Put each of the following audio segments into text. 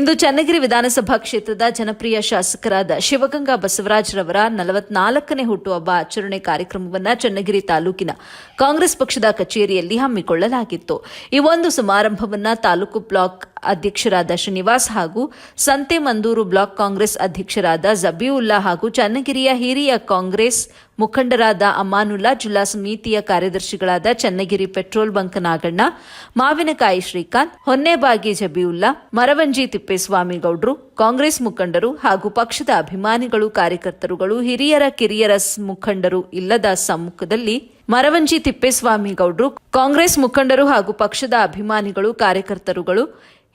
ಇಂದು ಚನ್ನಗಿರಿ ವಿಧಾನಸಭಾ ಕ್ಷೇತ್ರದ ಜನಪ್ರಿಯ ಶಾಸಕರಾದ ಶಿವಗಂಗಾ ಬಸವರಾಜ್ರವರ ನಲವತ್ನಾಲ್ಕನೇ ಹುಟ್ಟುಹಬ್ಬ ಆಚರಣೆ ಕಾರ್ಯಕ್ರಮವನ್ನು ಚನ್ನಗಿರಿ ತಾಲೂಕಿನ ಕಾಂಗ್ರೆಸ್ ಪಕ್ಷದ ಕಚೇರಿಯಲ್ಲಿ ಹಮ್ಮಿಕೊಳ್ಳಲಾಗಿತ್ತು. ಈ ಒಂದು ಸಮಾರಂಭವನ್ನು ತಾಲೂಕು ಬ್ಲಾಕ್ ಅಧ್ಯಕ್ಷರಾದ ಶ್ರೀನಿವಾಸ್ ಹಾಗೂ ಸಂತೆಮಂದೂರು ಬ್ಲಾಕ್ ಕಾಂಗ್ರೆಸ್ ಅಧ್ಯಕ್ಷರಾದ ಜಬೀವುಲ್ಲಾ ಹಾಗೂ ಚನ್ನಗಿರಿಯ ಹಿರಿಯ ಕಾಂಗ್ರೆಸ್ ಮುಖಂಡರಾದ ಅಮಾನುಲ್ಲಾ ಜಿಲ್ಲಾ ಸಮಿತಿಯ ಕಾರ್ಯದರ್ಶಿಗಳಾದ ಚನ್ನಗಿರಿ ಪೆಟ್ರೋಲ್ ಬಂಕ್ ನಾಗಣ್ಣ, ಮಾವಿನಕಾಯಿ ಶ್ರೀಕಾಂತ್, ಹೊನ್ನೇಬಾಗಿ ಜಬೀವುಲ್ಲಾ, ಮರವಂಜಿ ತಿಪ್ಪೇಸ್ವಾಮಿ ಗೌಡ್ರು ಕಾಂಗ್ರೆಸ್ ಮುಖಂಡರು ಹಾಗೂ ಪಕ್ಷದ ಅಭಿಮಾನಿಗಳು, ಕಾರ್ಯಕರ್ತರುಗಳು, ಹಿರಿಯರ ಕಿರಿಯರಸ್ ಮುಖಂಡರು ಇಲ್ಲದ ಸಮ್ಮುಖದಲ್ಲಿ ಮರವಂಜಿ ತಿಪ್ಪೇಸ್ವಾಮಿ ಗೌಡ್ರು ಕಾಂಗ್ರೆಸ್ ಮುಖಂಡರು ಹಾಗೂ ಪಕ್ಷದ ಅಭಿಮಾನಿಗಳು, ಕಾರ್ಯಕರ್ತರುಗಳು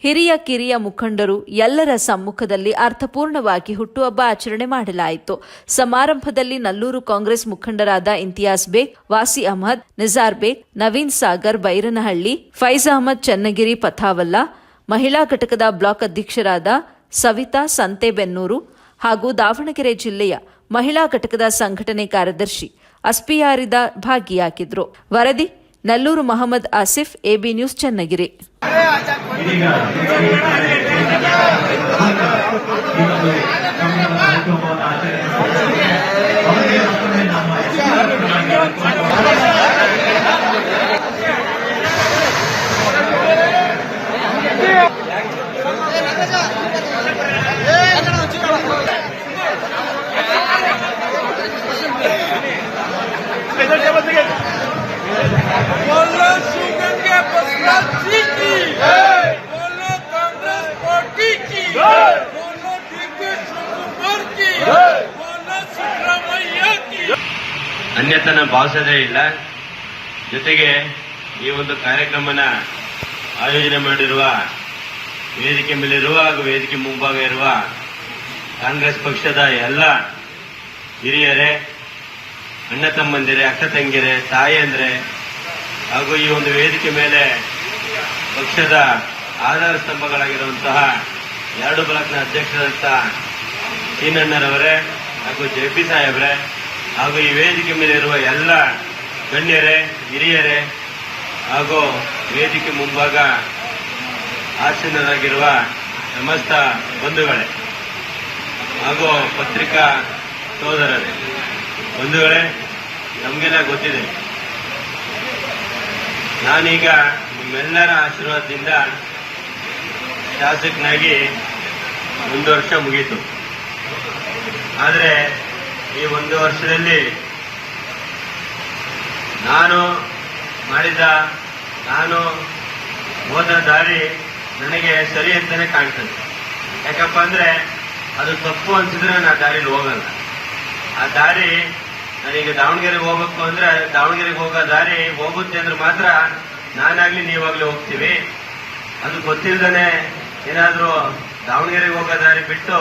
ಹಿರಿಯ ಕಿರಿಯ ಮುಖಂಡರು ಎಲ್ಲರ ಸಮ್ಮುಖದಲ್ಲಿ ಅರ್ಥಪೂರ್ಣವಾಗಿ ಹುಟ್ಟುಹಬ್ಬ ಆಚರಣೆ ಮಾಡಲಾಯಿತು. ಸಮಾರಂಭದಲ್ಲಿ ನಲ್ಲೂರು ಕಾಂಗ್ರೆಸ್ ಮುಖಂಡರಾದ ಇಂತಿಯಾಸ್ ಬೇಗ್ ವಾಸಿ ಅಹಮದ್ ನಿಜಾರ್ ಬೇಗ್ ನವೀನ್ ಸಾಗರ್, ಬೈರನಹಳ್ಳಿ, ಫೈಜ್ ಅಹಮದ್, ಚನ್ನಗಿರಿ, ಪಥಾವಲ್ಲ, ಮಹಿಳಾ ಘಟಕದ ಬ್ಲಾಕ್ ಅಧ್ಯಕ್ಷರಾದ ಸವಿತಾ ಸಂತೆಬೆನ್ನೂರು ಹಾಗೂ ದಾವಣಗೆರೆ ಜಿಲ್ಲೆಯ ಮಹಿಳಾ ಘಟಕದ ಸಂಘಟನೆ ಕಾರ್ಯದರ್ಶಿ ಅಸ್ಪಿಯಾರಿದ ಭಾಗಿಯಾಗಿದ್ರು. ವರದಿ, ನಲ್ಲೂರು ಮಹಮ್ಮದ್ ಆಸಿಫ್, ಎಬಿ ನ್ಯೂಸ್, ಚನ್ನಗಿರಿ. విధిగా ఆచరణ ಅನ್ಯತನ ಭಾವಿಸೋದೇ ಇಲ್ಲ. ಜೊತೆಗೆ ಈ ಒಂದು ಕಾರ್ಯಕ್ರಮನ ಆಯೋಜನೆ ಮಾಡಿರುವ ವೇದಿಕೆ ಮೇಲಿರುವ ಹಾಗೂ ವೇದಿಕೆ ಮುಂಭಾಗ ಇರುವ ಕಾಂಗ್ರೆಸ್ ಪಕ್ಷದ ಎಲ್ಲ ಹಿರಿಯರೇ, ಅಣ್ಣ ತಮ್ಮಂದಿರೆ, ಅಕ್ಕ ತಂಗಿರೆ, ತಾಯಂದ್ರೆ ಹಾಗೂ ಈ ಒಂದು ವೇದಿಕೆ ಮೇಲೆ ಪಕ್ಷದ ಆಧಾರ ಸ್ತಂಭಗಳಾಗಿರುವಂತಹ ಎರಡು ಬ್ಲಾಕ್ನ ಅಧ್ಯಕ್ಷರಂತಹ ಸೀನಣ್ಣರವರೇ ಹಾಗೂ ಜೆ ಪಿ ಸಾಹೇಬ್ರೆ ಹಾಗೂ ಈ ವೇದಿಕೆ ಮೇಲೆ ಇರುವ ಎಲ್ಲ ಗಣ್ಯರೇ, ಹಿರಿಯರೇ ಹಾಗೂ ವೇದಿಕೆ ಮುಂಭಾಗ ಆಸೀನರಾಗಿರುವ ಸಮಸ್ತ ಬಂಧುಗಳೇ ಹಾಗೂ ಪತ್ರಿಕಾ ಸೋದರರೇ, ಬಂಧುಗಳೇ, ನಮಗೆಲ್ಲ ಗೊತ್ತಿದೆ. ನಾನೀಗ ನಿಮ್ಮೆಲ್ಲರ ಆಶೀರ್ವಾದದಿಂದ ಶಾಸಕನಾಗಿ ಒಂದು ವರ್ಷ ಮುಗೀತು. ಆದರೆ ಈ ಒಂದು ವರ್ಷದಲ್ಲಿ ನಾನು ಮಾಡಿದ, ನಾನು ಹೋದ ದಾರಿ ನನಗೆ ಸರಿ ಅಂತಾನೆ ಕಾಣ್ತದೆ. ಯಾಕಪ್ಪ ಅಂದ್ರೆ ಅದು ತಪ್ಪು ಅನ್ಸಿದ್ರೆ ಆ ದಾರಿಲಿ ಹೋಗಲ್ಲ. ಆ ದಾರಿ ನನಗೆ ದಾವಣಗೆರೆಗೆ ಹೋಗ್ಬೇಕು ಅಂದ್ರೆ ದಾವಣಗೆರೆಗೆ ಹೋಗೋ ದಾರಿ ಹೋಗುತ್ತೆ ಅಂದ್ರೆ ಮಾತ್ರ ನಾನಾಗ್ಲಿ ನೀವಾಗ್ಲಿ ಹೋಗ್ತೀವಿ. ಅದು ಗೊತ್ತಿಲ್ದೇನೆ ಏನಾದ್ರೂ ದಾವಣಗೆರೆಗೆ ಹೋಗೋ ದಾರಿ ಬಿಟ್ಟು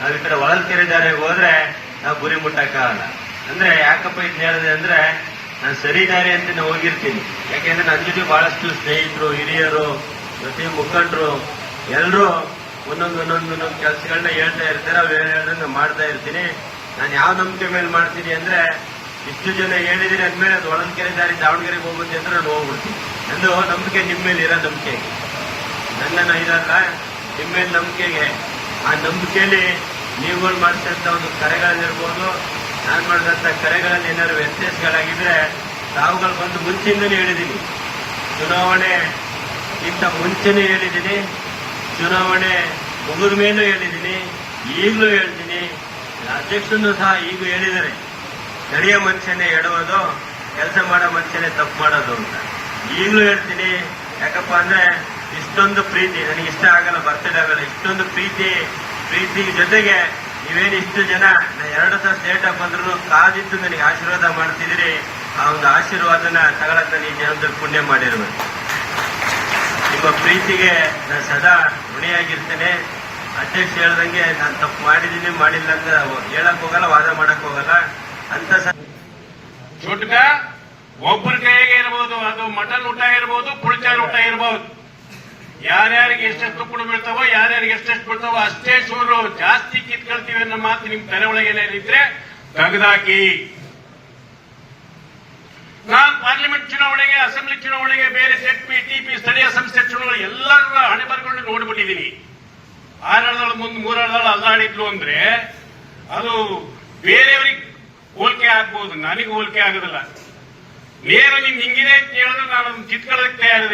ನಾವು ಈ ಕಡೆ ಹೊಳಲ್ಕೆರೆ ದಾರಿಗೆ ಹೋದ್ರೆ ನಾವು ಗುರಿ ಮುಟ್ಟಕ್ಕಾಗಲ್ಲ ಅಂದ್ರೆ ಯಾಕಪ್ಪ ಇದನ್ನ ಹೇಳಿದೆ ಅಂದ್ರೆ ನಾನು ಸರಿ ದಾರಿ ಅಂತ ನಾನು ಹೋಗಿರ್ತೀನಿ. ಯಾಕೆಂದ್ರೆ ನನ್ನ ಜೊತೆ ಬಹಳಷ್ಟು ಸ್ನೇಹಿತರು, ಹಿರಿಯರು ಪ್ರತಿ ಮುಖಂಡರು ಎಲ್ಲರೂ ಒಂದೊಂದು ಒಂದೊಂದು ಒಂದೊಂದು ಕೆಲಸಗಳನ್ನ ಹೇಳ್ತಾ ಇರ್ತಾರೆ ಅವ್ರು ಹೇಳೋದನ್ನ ಮಾಡ್ತಾ ಇರ್ತೀನಿ. ನಾನು ಯಾವ ನಂಬಿಕೆ ಮೇಲೆ ಮಾಡ್ತೀನಿ ಅಂದ್ರೆ ಇಷ್ಟು ಜನ ಹೇಳಿದಿರಿ ಅಂದ್ಮೇಲೆ ಅದು ಒಳಂದ್ಕೆರೆ ದಾರಿ ದಾವಣಗೆರೆಗೆ ಹೋಗುತ್ತೆ ಅಂದ್ರೆ ನಾನು ಹೋಗ್ಬಿಡ್ತೀನಿ. ನಂದು ನಂಬಿಕೆ ನಿಮ್ಮ ಮೇಲೆ ಇರೋ ನಂಬಿಕೆಗೆ. ನನ್ನ ಇರಲ್ಲ, ನಿಮ್ಮ ಮೇಲೆ ನಂಬಿಕೆಗೆ. ಆ ನಂಬಿಕೆಯಲ್ಲಿ ನೀವುಗಳು ಮಾಡಿಸಿದಂತ ಒಂದು ಕರೆಗಳಲ್ಲಿರ್ಬೋದು ನಾನು ಮಾಡಿದಂಥ ಕರೆಗಳಲ್ಲಿ ಏನಾದ್ರು ವ್ಯತ್ಯಾಸಗಳಾಗಿದ್ರೆ ತಾವುಗಳು ಬಂದು ಮುಂಚೆಯಿಂದಲೇ ಹೇಳಿದ್ದೀನಿ ಚುನಾವಣೆ ಇಂತ ಮುಂಚೆನೂ ಹೇಳಿದ್ದೀನಿ ಚುನಾವಣೆ ಮುಗಿದ ಮೇಲೂ ಹೇಳಿದ್ದೀನಿ ಈಗಲೂ ಹೇಳ್ತೀನಿ ಅಧ್ಯಕ್ಷನು ಸಹ ಈಗ ಹೇಳಿದ್ದಾರೆ ನಡೆಯೋ ಮನುಷ್ಯನೇ ಎಡುವುದು, ಕೆಲಸ ಮಾಡೋ ಮನುಷ್ಯನೇ ತಪ್ಪು ಮಾಡೋದು ಅಂತ. ಈಗಲೂ ಹೇಳ್ತೀನಿ, ಯಾಕಪ್ಪ ಅಂದ್ರೆ ಇಷ್ಟೊಂದು ಪ್ರೀತಿ, ನನಗೆ ಇಷ್ಟ ಆಗಲ್ಲ ಬರ್ತಡೇ ಆಗಲ್ಲ, ಇಷ್ಟೊಂದು ಪ್ರೀತಿ ಪ್ರೀತಿ ಜೊತೆಗೆ ನೀವೇನು ಇಷ್ಟು ಜನ ನಾ ಎರಡು ಸ್ಟೇಟ್ ಆಗಿ ಬಂದ್ರು ಕಾದಿದ್ದು ನನಗೆ ಆಶೀರ್ವಾದ ಮಾಡ್ತಿದ್ದೀರಿ. ಆ ಒಂದು ಆಶೀರ್ವಾದನ ತಗೊಳಕ್ ನಾನು ಈ ಪುಣ್ಯ ಮಾಡಿರ್ಬೇಕು. ನಿಮ್ಮ ಪ್ರೀತಿಗೆ ನಾನು ಸದಾ ಋಣಿಯಾಗಿರ್ತೇನೆ. ಅಧ್ಯಕ್ಷ ಹೇಳ್ದಂಗೆ ನಾನು ತಪ್ಪು ಮಾಡಿದ್ದೀನಿ, ಮಾಡಿಲ್ಲ ಅಂತ ಹೇಳಕ್ ಹೋಗಲ್ಲ, ವಾದ ಮಾಡಕ್ ಹೋಗಲ್ಲ. ಅಂತ ಚುಟ್ಕ ಒಬ್ಬರ ಕೈಗೆ ಇರ್ಬೋದು, ಅದು ಮಟನ್ ಊಟ ಇರ್ಬೋದು ಪುಳಿಚಾರ ಊಟ ಇರಬಹುದು ಯಾರ್ಯಾರಿಗೆ ಎಷ್ಟೆಷ್ಟು ಕೂಡ ಬೀಳ್ತಾವೋ, ಯಾರ್ಯಾರಿಗೆ ಎಷ್ಟೆಷ್ಟು ಬೀಳ್ತಾವೋ ಅಷ್ಟೇ ಸೂರು ಜಾಸ್ತಿ ಕಿತ್ಕೊಳ್ತೀವಿ ಅನ್ನೋ ಮಾತು ನಿಮ್ ತಲೆ ಒಳಗೆ ಏನಿದ್ರೆ ತೆಗೆದಾಕಿ. ನಾನ್ ಪಾರ್ಲಿಮೆಂಟ್ ಚುನಾವಣೆಗೆ, ಅಸೆಂಬ್ಲಿ ಚುನಾವಣೆಗೆ ಬೇರೆ ಸೆಟ್ ಪಿ ಟಿಪಿ ಸ್ಥಳೀಯ ಸಂಸ್ಥೆ ಚುನಾವಣೆ ಎಲ್ಲರ ಹಣೆ ಬರ್ಕೊಂಡು ನೋಡ್ಬಿಟ್ಟಿದ್ದೀನಿ ಆರಳದಳ ಮುಂದೆ ಮೂರಳದಳ ಅಲ್ಲಾಡಿದ್ಲು ಅಂದ್ರೆ ಅದು ಬೇರೆಯವ್ರಿಗೆ ಹೋಲಿಕೆ ಆಗ್ಬೋದು, ನನಗೆ ಹೋಲಿಕೆ ಆಗೋದಿಲ್ಲ. ನೇರ ನಿನ್ ಹಿಂಗಿದೆ ಅಂತ ಹೇಳಿದ್ರೆ ನಾನು ಅದನ್ನ ಕಿತ್ಕೊಳ್ಳೋದಕ್ಕೆ